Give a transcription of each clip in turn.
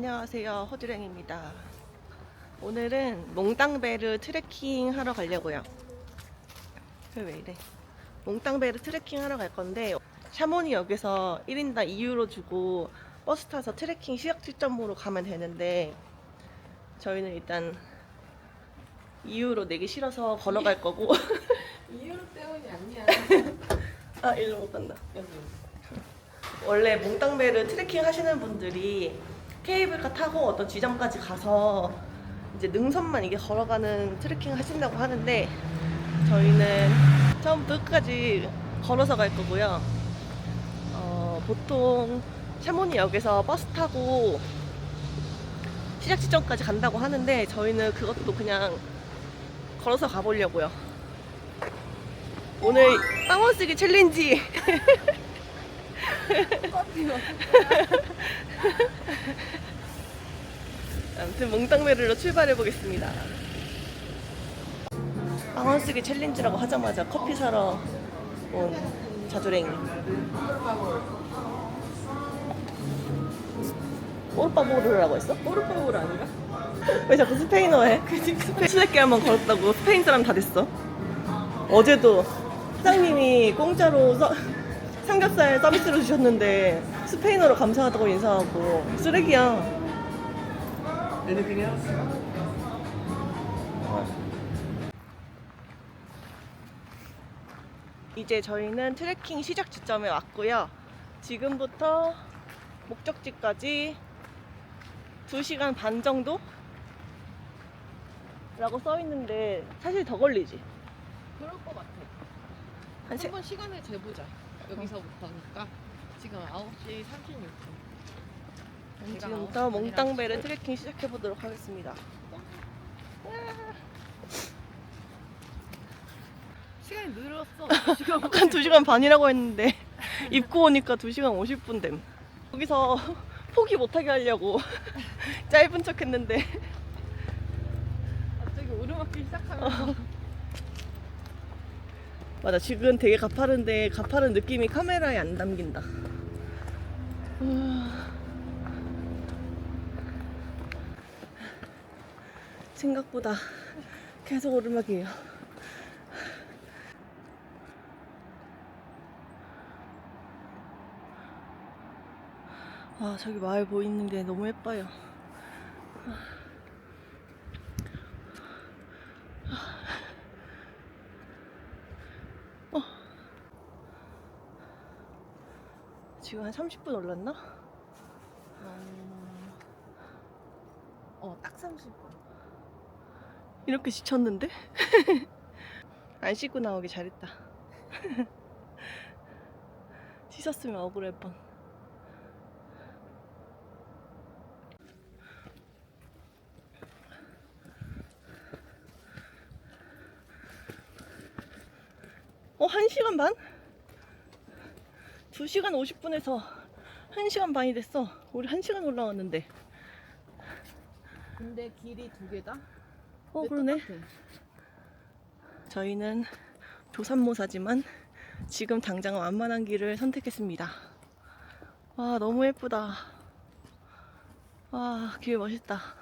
안녕하세요. 호주랭입니다. 오늘은 몽땅베르 트레킹 하러 가려고요. 그왜 이래? 몽땅베르 트레킹 하러 갈 건데 샤모니 역에서 1인당 2유로 주고 버스 타서 트레킹 시작 지점으로 가면 되는데 저희는 일단 2유로 내기 싫어서 걸어갈 거고 이유로 때문이 아니야. 아 일로 못 간다. 원래 몽땅베르 트레킹 하시는 분들이 케이블카 타고 어떤 지점까지 가서 이제 능선만 이게 걸어가는 트레킹 하신다고 하는데 저희는 처음부터 끝까지 걸어서 갈 거고요. 어, 보통 샤모니 역에서 버스 타고 시작 지점까지 간다고 하는데 저희는 그것도 그냥 걸어서 가보려고요. 오늘 빵원 쓰기 챌린지 아무튼 몽땅메르로 출발해 보겠습니다. 빵원 쓰기 챌린지라고 하자마자 커피 사러 온 자주랭이. 오르파보르라고 했어? 포르파울 아닌가? 왜 자꾸 스페인어 해? 스페인 수레길 한번 걸었다고 스페인 사람 다 됐어. 어제도 사장님이 공짜로 서- 삼겹살 서비스로 주셨는데 스페인어로 감사하다고 인사하고 쓰레기야. Anything else? 이제 저희는 트레킹 시작 지점에 왔고요. 지금부터 목적지까지 2시간 반 정도? 라고 써 있는데 사실 더 걸리지. 그럴 것 같아. 한 세, 한번 시간을 재보자. 여기서부터니까 지금 9시 36분. 지금부터 몽땅베르 트레킹 시작해 보도록 하겠습니다. 시간이 늘었어. 지금 한 2시간 반이라고 했는데 입고 오니까 2시간 50분 됨. 여기서 포기 못하게 하려고 짧은 척 했는데 갑자기 오르막길 시작하면서 맞아 지금 되게 가파른데 가파른 느낌이 카메라에 안 담긴다. 음. 생각보다 계속 오르막이에요. 와 저기 마을 보이는데 너무 예뻐요. 한 30분 올랐나? 어, 딱 30분. 이렇게 지쳤는데? 안 씻고 나오기 잘했다. 씻었으면 억울할 뻔. 어, 1시간 반? 2시간 50분에서 1시간 반이 됐어. 우리 1시간 올라왔는데. 근데 길이 두 개다? 어, 왜 그러네. 똑같아? 저희는 조산모사지만 지금 당장 완만한 길을 선택했습니다. 와, 너무 예쁘다. 와, 길 멋있다.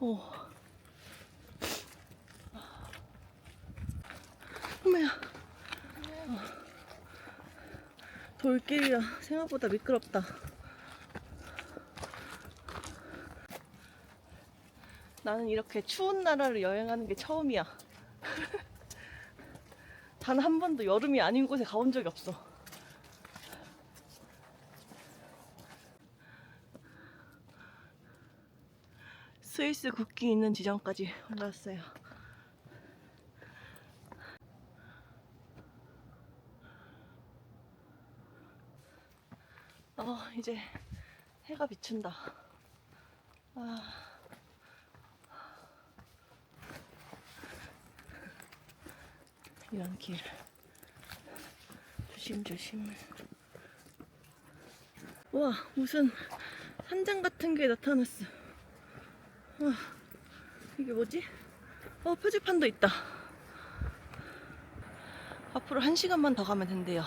오. 엄마야. 돌길이라 생각보다 미끄럽다. 나는 이렇게 추운 나라를 여행하는 게 처음이야. 단 한 번도 여름이 아닌 곳에 가본 적이 없어. 스위스 국기 있는 지점까지 올라왔어요. 어, 이제 해가 비춘다. 아. 이런 길. 조심조심. 와, 무슨 산장 같은 게 나타났어. 어, 이게 뭐지? 어, 표지판도 있다. 앞으로 한 시간만 더 가면 된대요.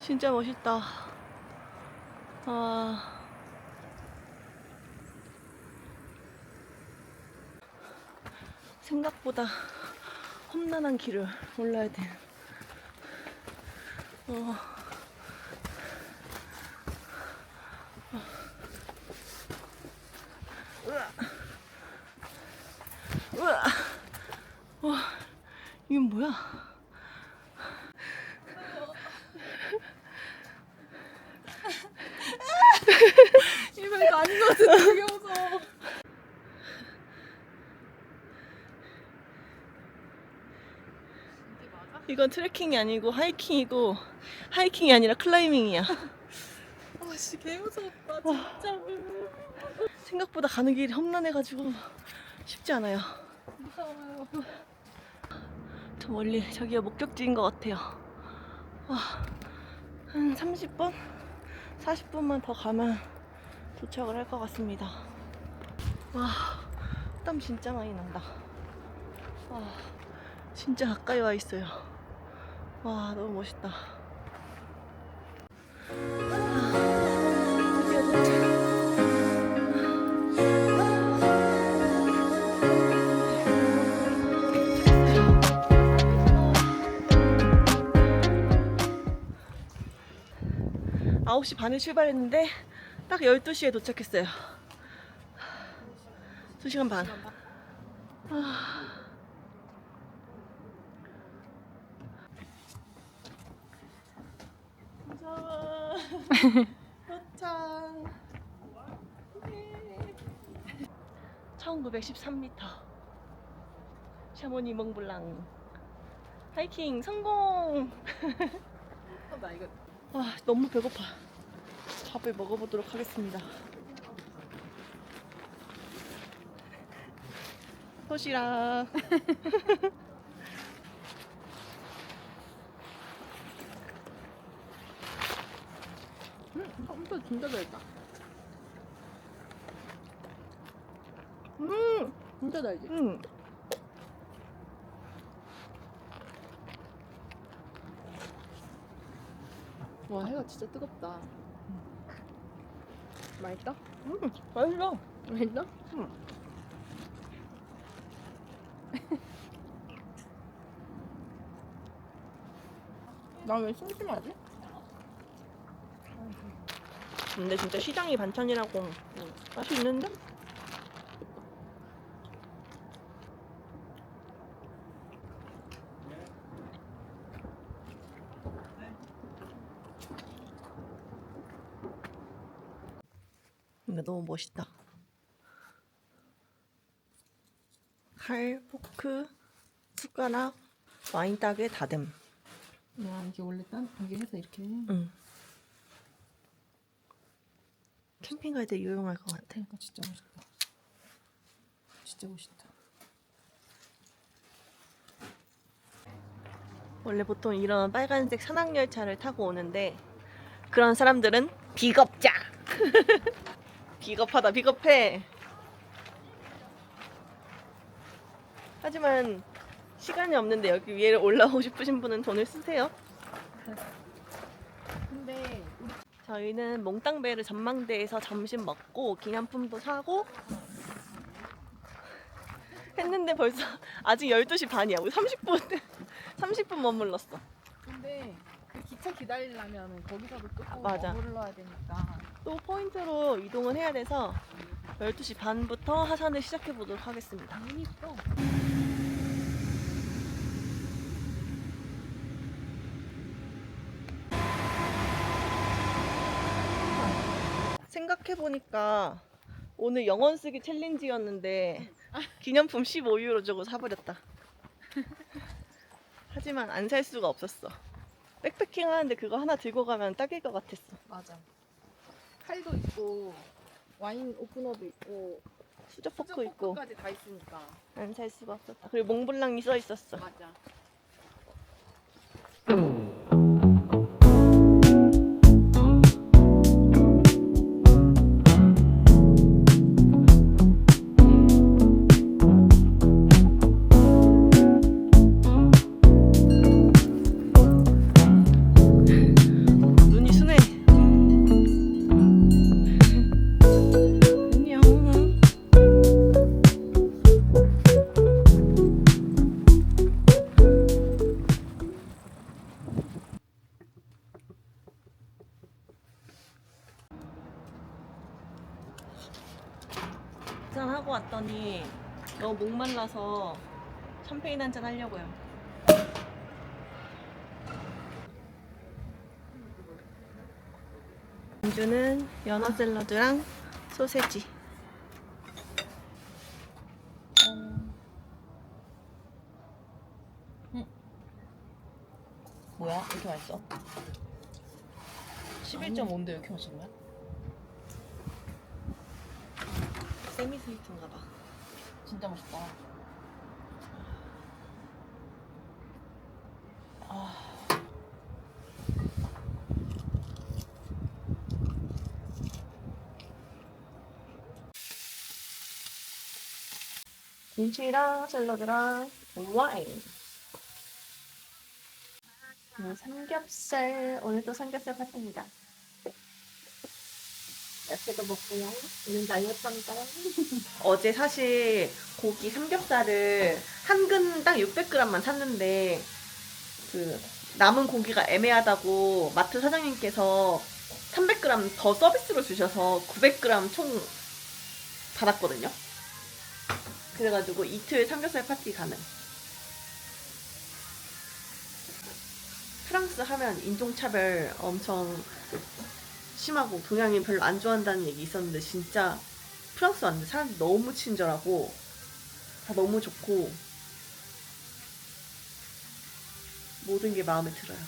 진짜 멋있다. 아. 생각보다 험난한 길을 올라야 돼. 어. 으아. 으아. 와, 되게 무서워. 이게 맞아? 이건 트레킹이 아니고 하이킹이고 하이킹이 아니라 클라이밍이야. 아씨 개 무섭다 진짜. 생각보다 가는 길이 험난해가지고 쉽지 않아요. 무서워요. 저 멀리 저기가 목적지인 것 같아요. 와, 한 30분? 40분만 더 가면 도착을 할 것 같습니다. 와, 땀 진짜 많이 난다. 와, 진짜 가까이 와 있어요. 와, 너무 멋있다. 9시 반에 출발했는데 딱 12시에 도착했어요. 2시간 반. 아... 무서워. 도착. 1913m. 샤모니 몽블랑. 하이킹 성공! 어, 나 이거 아, 너무 배고파. 밥을 먹어보도록 하겠습니다. 도시락. 음, 컴퓨터 진짜 달다. 음, 진짜 달지. 음. 와 해가 진짜 뜨겁다. 맛있다? 음, 맛있어. 맛있다? 응. 나 왜 심심하지? 근데 진짜 시장이 반찬이라고 맛이 있는데? 근데 너무 멋있다. 칼, 포크, 숟가락, 와인 따개 다듬. 야 이게 원래 딴 이게 해서 이렇게 해. 응. 캠핑 갈 때 유용할 것 같아. 그러니까 진짜 멋있다. 진짜 멋있다. 원래 보통 이런 빨간색 산악열차를 타고 오는데 그런 사람들은 비겁자. 비겁하다, 비겁해. 하지만 시간이 없는데 여기 위에 올라오고 싶으신 분은 돈을 쓰세요. 근데 우리 저희는 몽땅베르 전망대에서 점심 먹고 기념품도 사고 했는데 벌써 아직 12시 반이야. 우리 30분 30분 머물렀어. 근데 그 기차 기다리려면 거기서도 끄고 맞아. 머물러야 되니까. 또 포인트로 이동을 해야 돼서 12시 반부터 하산을 시작해 보도록 하겠습니다. 눈이 떠. 생각해 보니까 오늘 영원 쓰기 챌린지였는데 기념품 15유로 주고 사버렸다. 하지만 안 살 수가 없었어. 백패킹 하는데 그거 하나 들고 가면 딱일 것 같았어. 맞아. 칼도 있고 와인 오프너도 있고 수저 포크 있고 까지 다 있으니까. 안 살 수가 없었다. 그리고 몽블랑이 써 있었어. 맞아. 목말라서 샴페인 한 잔 하려고요. 안주는 연어 샐러드랑 소세지. 뭐야? 이렇게 맛있어? 11.5인데 왜 이렇게 맛있는 거야? 세미 스위트인가 봐. 진짜 맛있다. 아, 김치랑 샐러드랑 와인. 음, 삼겹살 오늘도 삼겹살 파티입니다. 야채도 먹고요. 오늘 다이어트 합니다. 어제 사실 고기 삼겹살을 한 근당 600g만 샀는데 그 남은 고기가 애매하다고 마트 사장님께서 300g 더 서비스로 주셔서 900g 총 받았거든요. 그래가지고 이틀 삼겹살 파티 가능. 프랑스 하면 인종차별 엄청 심하고 동양인 별로 안 좋아한다는 얘기 있었는데 진짜 프랑스 왔는데 사람들이 너무 친절하고 다 너무 좋고 모든 게 마음에 들어요.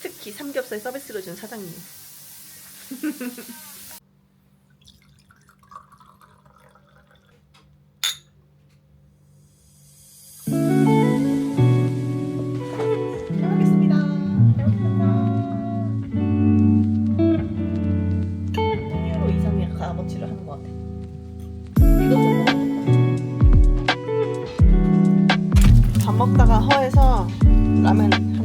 특히 삼겹살 서비스로 준 사장님. 라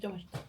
진짜 맛있다.